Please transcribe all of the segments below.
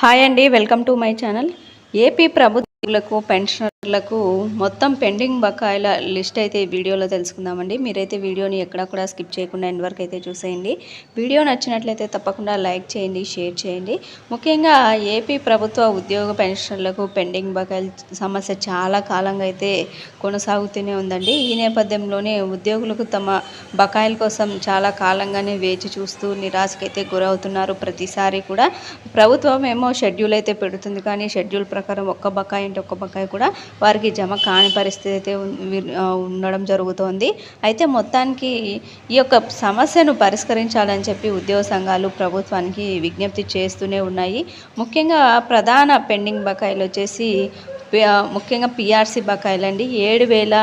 Hi అండి welcome to my channel. AP pension లకు మొత్తం పెండింగ్ బకాయిల లిస్ట్ అయితే ఈ వీడియోలో తెలుసుకుందామండి. మీరైతే వీడియోని ఎక్కడా కూడా స్కిప్ చేయకుండా ఎండ్ వరకు అయితే చూసేయండి. వీడియో నచ్చినట్లయితే తప్పకుండా లైక్ చేయండి షేర్ చేయండి. ముఖ్యంగా ఏపీ ప్రభుత్వ ఉద్యోగ పెన్షనర్లకు పెండింగ్ బకాయిల సమస్య చాలా కాలంగా అయితే కొనసాగుతూనే ఉందండి. ఈ నేపథ్యంలోనే ఉద్యోగులకు తమ బకాయిల కోసం చాలా కాలంగానే వేచి చూస్తూ నిరాశకైతే గురవుతున్నారు. ప్రతిసారి కూడా ప్రభుత్వం ఏమో షెడ్యూల్ అయితే పెడుతుంది. కానీ షెడ్యూల్ ప్రకారం ఒక్క బకాయి అంటే ఒక్క బకాయి కూడా వారికి జమ కాని పరిస్థితి అయితే ఉండడం జరుగుతోంది. అయితే మొత్తానికి ఈ యొక్క సమస్యను పరిష్కరించాలని చెప్పి ఉద్యోగ సంఘాలు ప్రభుత్వానికి విజ్ఞప్తి చేస్తూనే ఉన్నాయి. ముఖ్యంగా ప్రధాన పెండింగ్ బకాయిలు వచ్చేసి ముఖ్యంగా పిఆర్సీ బకాయిలు అండి ఏడు వేల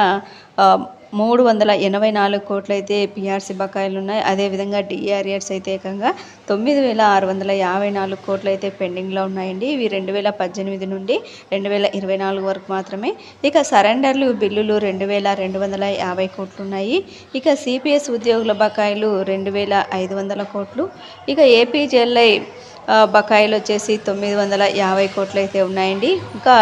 మూడు వందల ఎనభై నాలుగు కోట్లు అయితే పిఆర్సీ బకాయిలు ఉన్నాయి అదేవిధంగా డిఆర్ఎస్ అయితే ఏకంగా తొమ్మిది వేల ఆరు వందల యాభై నాలుగు కోట్లు అయితే పెండింగ్లో ఉన్నాయండి. ఇవి రెండు వేల పద్దెనిమిది నుండి రెండు వేల ఇరవై నాలుగు వరకు మాత్రమే. ఇక సరెండర్లు బిల్లులు రెండు వేల రెండు వందల యాభై కోట్లు ఉన్నాయి ఇక సిపిఎస్ ఉద్యోగుల బకాయిలు రెండు వేల ఐదు వందల కోట్లు. ఇక ఏపీజెల్ఐ బకాయిలు వచ్చేసి తొమ్మిది వందల యాభై కోట్లు అయితే ఉన్నాయండి. ఇంకా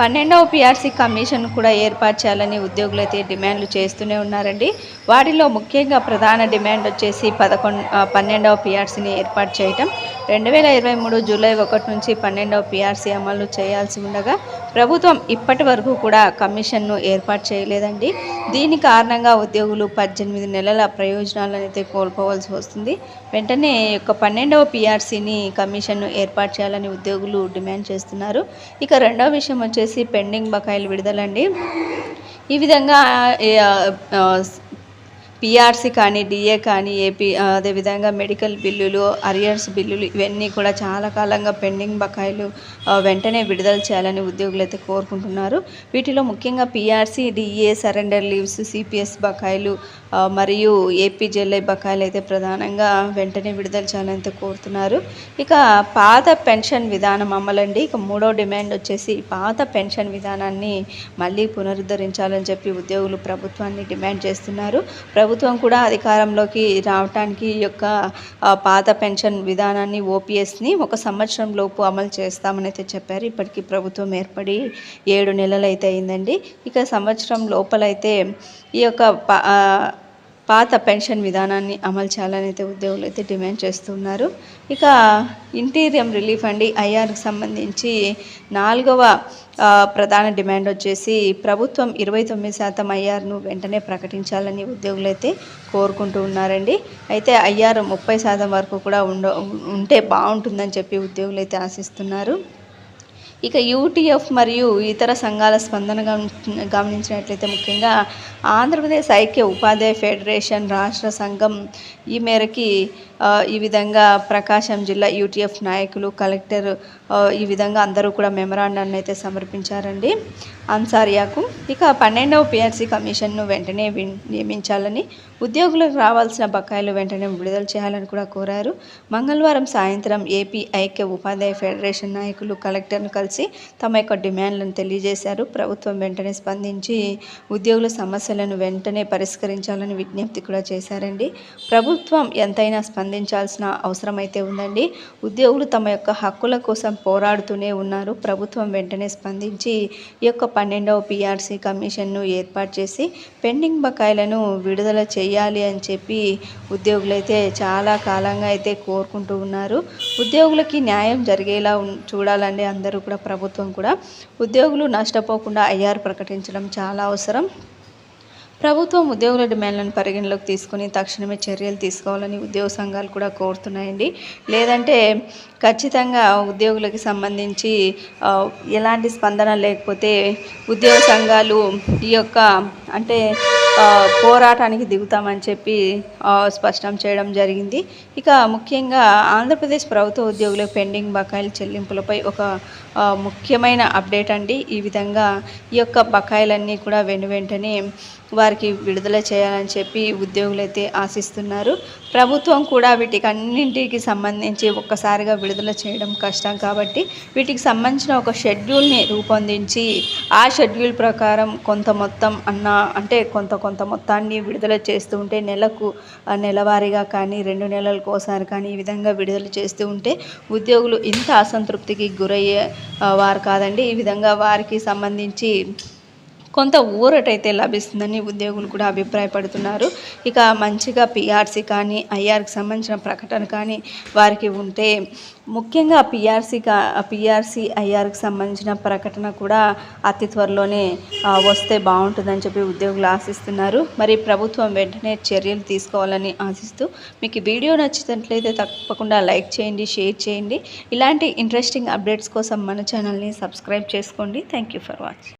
పన్నెండవ పిఆర్సీ కమిషన్ కూడా ఏర్పాటు చేయాలని ఉద్యోగులు అయితే డిమాండ్లు చేస్తూనే ఉన్నారండి. వాటిలో ముఖ్యంగా ప్రధాన డిమాండ్ వచ్చేసి పదకొండు పన్నెండవ పిఆర్సీని ఏర్పాటు చేయటం. రెండు వేల ఇరవై మూడు జూలై ఒకటి నుంచి పన్నెండవ పిఆర్సీ అమలు చేయాల్సి ఉండగా ప్రభుత్వం ఇప్పటి వరకు కూడా కమిషన్ను ఏర్పాటు చేయలేదండి. దీని కారణంగా ఉద్యోగులు పద్దెనిమిది నెలల ప్రయోజనాలనైతే కోల్పోవాల్సి వస్తుంది. వెంటనే యొక్క పన్నెండవ పిఆర్సీని కమిషన్ను ఏర్పాటు చేయాలని ఉద్యోగులు డిమాండ్ చేస్తున్నారు. ఇక రెండవ విషయం వచ్చేసి పెండింగ్ బకాయిలు విడుదలండి. ఈ విధంగా పిఆర్సీ కానీ డిఏ కానీ ఏపీ అదేవిధంగా మెడికల్ బిల్లులు అరియర్స్ బిల్లులు ఇవన్నీ కూడా చాలా కాలంగా పెండింగ్ బకాయిలు వెంటనే విడుదల చేయాలని ఉద్యోగులు అయితే కోరుకుంటున్నారు. వీటిలో ముఖ్యంగా PRC DA surrender leaves CPS బకాయిలు మరియు ఏపీ జెల్ఐ బకాయిలు అయితే ప్రధానంగా వెంటనే విడుదల చేయాలని కోరుతున్నారు. ఇక పాత పెన్షన్ విధానం అమలండి. ఇక మూడో డిమాండ్ వచ్చేసి పాత పెన్షన్ విధానాన్ని మళ్ళీ పునరుద్ధరించాలని చెప్పి ఉద్యోగులు ప్రభుత్వాన్ని డిమాండ్ చేస్తున్నారు. ప్రభుత్వం కూడా అధికారంలోకి రావటానికి ఈ యొక్క పాత పెన్షన్ విధానాన్ని ఓపీఎస్ని ఒక సంవత్సరం లోపు అమలు చేస్తామని అయితే చెప్పారు. ఇప్పటికీ ప్రభుత్వం ఏర్పడి ఏడు నెలలు అయితే అయిందండి. ఇక సంవత్సరం లోపలైతే ఈ యొక్క పాత పెన్షన్ విధానాన్ని అమలు చేయాలని అయితే ఉద్యోగులు అయితే డిమాండ్ చేస్తున్నారు. ఇక ఇంటీరియం రిలీఫ్ అండి ఐఆర్కి సంబంధించి నాలుగవ ప్రధాన డిమాండ్ వచ్చేసి ప్రభుత్వం ఇరవై తొమ్మిది శాతం ఐఆర్ను వెంటనే ప్రకటించాలని ఉద్యోగులు అయితే కోరుకుంటూ ఉన్నారండి. అయితే ఐఆర్ ముప్పై శాతం వరకు కూడా ఉండ ఉంటే బాగుంటుందని చెప్పి ఉద్యోగులు అయితే ఆశిస్తున్నారు. ఇక యూటీఎఫ్ మరియు ఇతర సంఘాల స్పందన గమనించినట్లయితే ముఖ్యంగా ఆంధ్రప్రదేశ్ ఐక్య ఉపాధ్యాయ ఫెడరేషన్ రాష్ట్ర సంఘం ఈ మేరకి ఈ విధంగా ప్రకాశం జిల్లా యూటీఎఫ్ నాయకులు కలెక్టర్ ఈ విధంగా అందరూ కూడా మెమరాండాన్ని అయితే సమర్పించారండి. అన్సారియాకు ఇక పన్నెండవ పిఆర్సీ కమిషన్ను వెంటనే వి- నియమించాలని ఉద్యోగులకు రావాల్సిన బకాయిలు వెంటనే విడుదల చేయాలని కూడా కోరారు. మంగళవారం సాయంత్రం ఏపీ ఐక్య ఉపాధ్యాయ ఫెడరేషన్ నాయకులు కలెక్టర్ను కలిసి తమ యొక్క డిమాండ్లను తెలియజేశారు. ప్రభుత్వం వెంటనే స్పందించి ఉద్యోగుల సమస్యలను వెంటనే పరిష్కరించాలని విజ్ఞప్తి కూడా చేశారండి. ప్రభుత్వం ఎంతైనా స్పందించాల్సిన అవసరం అయితే ఉందండి. ఉద్యోగులు తమ యొక్క హక్కుల కోసం పోరాడుతూనే ఉన్నారు. ప్రభుత్వం వెంటనే స్పందించి ఈ యొక్క పన్నెండవ పీఆర్సీ కమిషన్ను ఏర్పాటు చేసి పెండింగ్ బకాయిలను విడుదల చేయాలి అని చెప్పి ఉద్యోగులైతే చాలా కాలంగా అయితే కోరుకుంటూ ఉన్నారు. ఉద్యోగులకి న్యాయం జరిగేలా చూడాలండి అందరూ కూడా ప్రభుత్వం కూడా. ఉద్యోగులు నష్టపోకుండా ఐఆర్ ప్రకటించడం చాలా అవసరం. ప్రభుత్వం ఉద్యోగుల డిమాండ్లను పరిగణలోకి తీసుకుని తక్షణమే చర్యలు తీసుకోవాలని ఉద్యోగ సంఘాలు కూడా కోరుతున్నాయండి. లేదంటే ఖచ్చితంగా ఉద్యోగులకి సంబంధించి ఎలాంటి స్పందన లేకపోతే ఉద్యోగ సంఘాలు ఈ యొక్క అంటే పోరాటానికి దిగుతామని చెప్పి స్పష్టం చేయడం జరిగింది. ఇక ముఖ్యంగా ఆంధ్రప్రదేశ్ ప్రభుత్వ ఉద్యోగుల పెండింగ్ బకాయిల చెల్లింపులపై ఒక ముఖ్యమైన అప్డేట్ అండి. ఈ విధంగా ఈ యొక్క బకాయిలన్నీ కూడా వెను వెంటనే వారికి విడుదల చేయాలని చెప్పి ఉద్యోగులైతే ఆశిస్తున్నారు. ప్రభుత్వం కూడా వీటికి అన్నింటికి సంబంధించి ఒక్కసారిగా విడుదల చేయడం కష్టం కాబట్టి వీటికి సంబంధించిన ఒక షెడ్యూల్ని రూపొందించి ఆ షెడ్యూల్ ప్రకారం కొంత మొత్తం అన్న అంటే కొంత కొంత మొత్తాన్ని విడుదల చేస్తూ ఉంటే నెలకు నెలవారీగా కానీ రెండు నెలలకు ఒకసారి కానీ ఈ విధంగా విడుదల చేస్తూ ఉంటే ఉద్యోగులు ఇంత అసంతృప్తికి గురయ్యే వారు కాదండి. ఈ విధంగా వారికి సంబంధించి కొంత ఊరటైతే లభిస్తుందని ఉద్యోగులు కూడా అభిప్రాయపడుతున్నారు. ఇక మంచిగా పిఆర్సీ కానీ ఐఆర్కి సంబంధించిన ప్రకటన కానీ వారికి ఉంటే ముఖ్యంగా పిఆర్సీ కా పిఆర్సీ ఐఆర్కి సంబంధించిన ప్రకటన కూడా అతి త్వరలోనే వస్తే బాగుంటుందని చెప్పి ఉద్యోగులు ఆశిస్తున్నారు. మరి ప్రభుత్వం వెంటనే చర్యలు తీసుకోవాలని ఆశిస్తూ మీకు వీడియో నచ్చినట్లయితే తప్పకుండా లైక్ చేయండి షేర్ చేయండి. ఇలాంటి ఇంట్రెస్టింగ్ అప్డేట్స్ కోసం మన ఛానల్ని సబ్స్క్రైబ్ చేసుకోండి. Thank you for watching